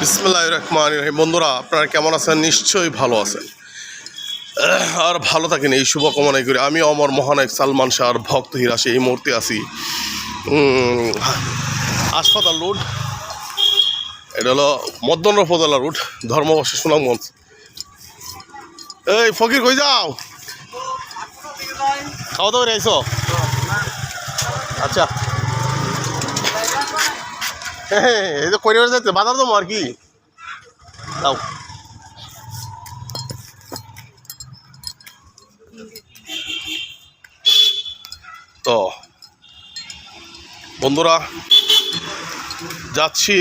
বিসমুল্লাহ রহমান রহিম। বন্ধুরা, আপনারা কেমন আছেন? নিশ্চয়ই ভালো আছেন। আর ভালো থাকেন, এই শুভকামনাই করি। আমি অমর মহানায়ক সালমান শাহর ভক্ত হিরাসে এই মুহূর্তে আছি। হাসপাতাল রোড। এটা হলো মদন উপজেলা রোড ধর্মবর্ষ সুনামগঞ্জ। এই, ফকির, কই যাও? খাওয়া দাওয়া আইসো? আচ্ছা। হ্যাঁ এই যাচ্ছে, বাজার আর কি? দাও। তো, বন্ধুরা, যাচ্ছি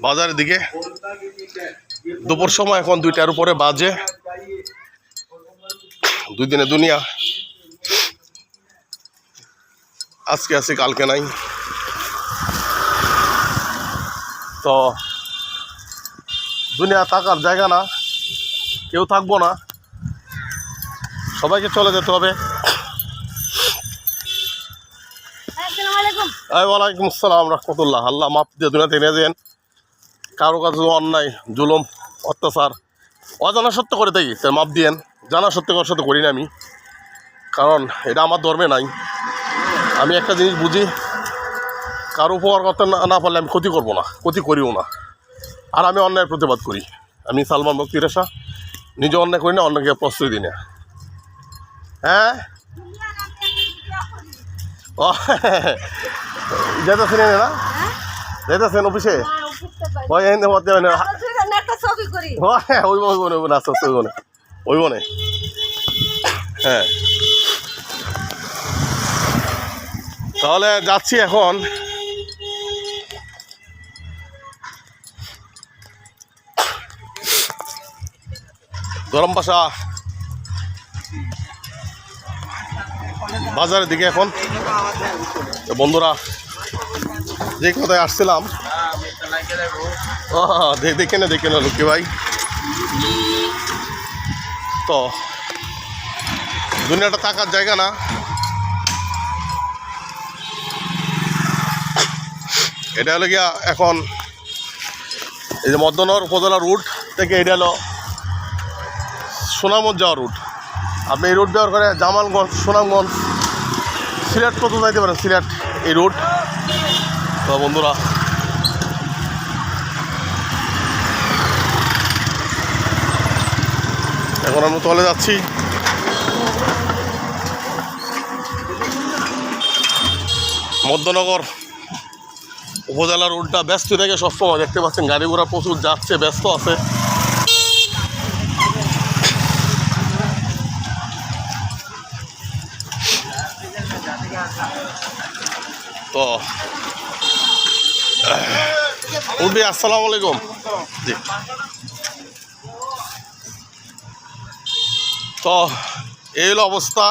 বাজারের দিকে। দুপুর সময় এখন দুইটার উপরে বাজে। দুই দিনে দুনিয়া। আজকে আছি, কালকে নাই। তো দুনিয়া থাকার জায়গা না কেউ থাকব না। সবাইকে চলে যেতে হবে। ওয়ালাইকুম আসসালাম রহমতুল্লাহ। আল্লাহ মাপ দিয়ে দুনিয়াতে এনে দেন কারও কাছে অন্যায় জুলুম অত্যাচার অজানা সত্য করে থাকি তাই মাপ দিয়েন। জানা সত্য করার সাথে করি না আমি। কারণ এটা আমার ধর্মে নাই। আমি একটা জিনিস বুঝি কারও উপকার করতে না পারলে আমি ক্ষতি করব না, ক্ষতি করিও না। আর আমি অন্যায়ের প্রতিবাদ করি। আমি সালমান ভক্তি রেশা, নিজে অন্যায় করি না, অন্যকে প্রশ্রয় দিই না। হ্যাঁ? ও, যেতেছেন না যেতেছেন অফিসে? হ্যাঁ আস্তে আস্তে হ্যাঁ। তাহলে যাচ্ছি এখন। গরম বাসা। বাজারের দিকে এখন। বন্ধুরা, যে কোথায় আসছিলাম দেখে না দেখে না লুকি ভাই। তো, দুনিয়াটা থাকার জায়গা না। এটা হলো গিয়া এখন এই যে মদনগর উপজেলা রুট থেকে এটা হলো সুনামগঞ্জ যাওয়ার রুট আপনি এই রুট ব্যবহার করে জামালগঞ্জ, সুনামগঞ্জ, সিলেট কত যাইতে পারেন, সিলেট এই রুট তো বন্ধুরা, এখন আমরা তলে যাচ্ছি। মধ্যনগর উপজেলা রোডটা ব্যস্ত থাকে সবসময় দেখতে পাচ্ছেন। গাড়ি ঘোড়া প্রচুর যাচ্ছে, ব্যস্ত আছে। তো উঠবি, আসসালামু আলাইকুম। জি। তো, এই হলো অবস্থা।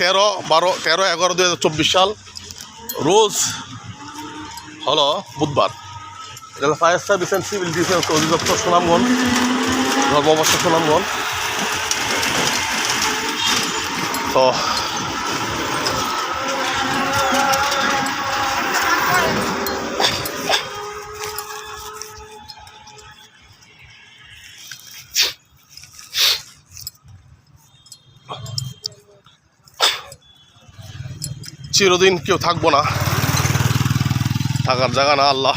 তেরো, বারো, তেরো, এগারো দু হাজার চব্বিশ সাল। রোজ হলো বুধবার। Fire service and civil defence অধিদপ্তর সুনামগঞ্জ ধর্মবর্ষ সুনামগঞ্জ। তো চিরদিন কেউ থাকব না। থাকার জায়গা না আল্লাহ।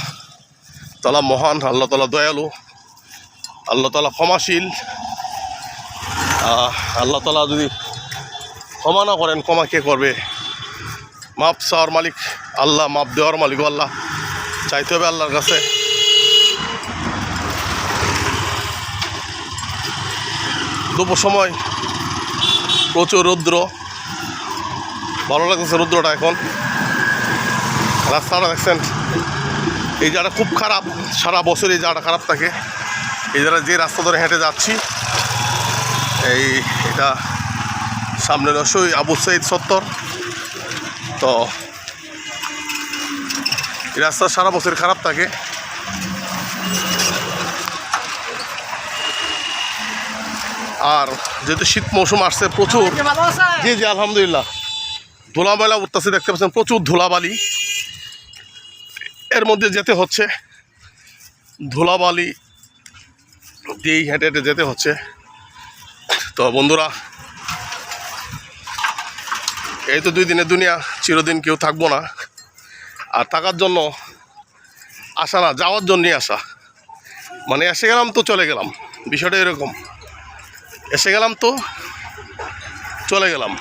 তালা মহান, আল্লাহ তালা দয়ালু, আল্লাহ তালা ক্ষমাশীল। আল্লাহ তালা যদি ক্ষমা না করেন, ক্ষমা কে করবে? মাপ চাওয়ার মালিক আল্লাহ, মাপ দেওয়ার মালিক আল্লাহ। চাইতে হবে আল্লাহর কাছে। দুপুর সময় প্রচুর রৌদ্র। ভালো লাগতেছে রৌদ্রটা এখন। রাস্তাটা দেখছেন, এই জায়গাটা খুব খারাপ। সারা বছর এই জায়গাটা খারাপ থাকে। এই জায়গায় যে রাস্তা ধরে হেঁটে যাচ্ছি, এই এটা সামনে রসই আবু সঈদ সত্তর। তো এই রাস্তা সারা বছর খারাপ থাকে। আর যেহেতু শীত মৌসুম আসছে প্রচুর জি জি আলহামদুলিল্লাহ। ধুলাবালা উঠতেছে দেখতে পাচ্ছেন প্রচুর ধুলাবালি। এর মধ্যে যেতে হচ্ছে ধুলাবালি দিয়েই হেঁটে হেঁটে যেতে হচ্ছে। তো বন্ধুরা এই তো দুই দিনের দুনিয়া, চিরদিন কেউ থাকব না। আর থাকার জন্য আসা না, যাওয়ার জন্যই আসা। মানে এসে গেলাম তো চলে গেলাম, বিষয়টা এরকম। এসে গেলাম তো চলে গেলাম।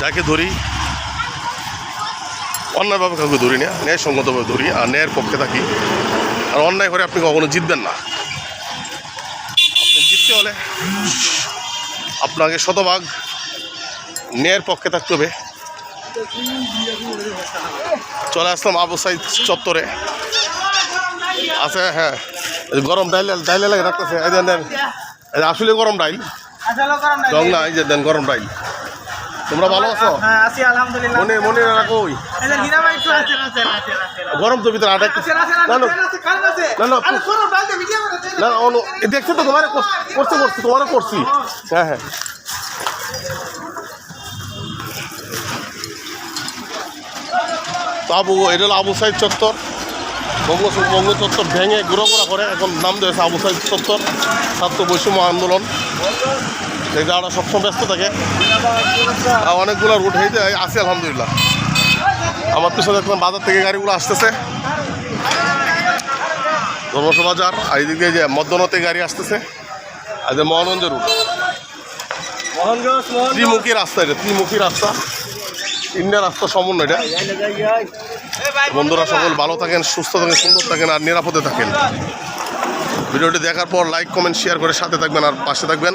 যাকে ধরি অন্যায়ভাবে কাউকে ধরি না ন্যায়সঙ্গতভাবে ধরি আর ন্যায়ের পক্ষে থাকি। আর অন্যায় করে আপনি কখনো জিতবেন না। আপনি জিততে হলে আপনাকে শতভাগ ন্যায়ের পক্ষে থাকতে হবে। চলে আসলাম আবু সাইদ চত্বরে। আছে হ্যাঁ। গরম ডাইল ডাইলে লাগে রাখতেছে। আসলে গরম ডাইল। না এই যে দেন গরম ডাইল। তোমরা ভালো আছো? হ্যাঁ আছি আলহামদুলিল্লাহ। মনে মনে যে ভাই একটু আছেন আছেন আছেন গরম তো ভিতরে আটা আছেন আছেন না না। আছে না, না, আরে ভিডিও করে না না, দেখছ তো তোমার করছি করছি তোমারও করছি। হ্যাঁ হ্যাঁ। আবু এটা হলো আবু সাইদ চত্বর। বঙ্গ বঙ্গ চত্বর ভেঙে গুঁড়ো গুঁড়া করে এখন নাম দিয়েছে আবু সাইদ চত্বর ছাত্র বৈষম্য আন্দোলন। এই জায়গাটা সবসময় ব্যস্ত থাকে। অনেকগুলো রুট হয়েছে আছে আলহামদুলিল্লাহ। আমার সাথে দেখলাম বাজার থেকে গাড়িগুলো আসতেছে। ধর্মস বাজার আর এদিক দিয়ে যে মধ্যনতে গাড়ি আসতেছে। আর যে মহানন্দ রুট ত্রিমুখী রাস্তা এটা, ত্রিমুখী রাস্তা। তিনটা রাস্তা সমন্বয় এটা। বন্ধুরা সকল ভালো থাকেন, সুস্থ থাকেন, সুন্দর থাকেন, আর নিরাপদে থাকেন। ভিডিওটি দেখার পর লাইক কমেন্ট শেয়ার করে সাথে থাকবেন, আর পাশে থাকবেন।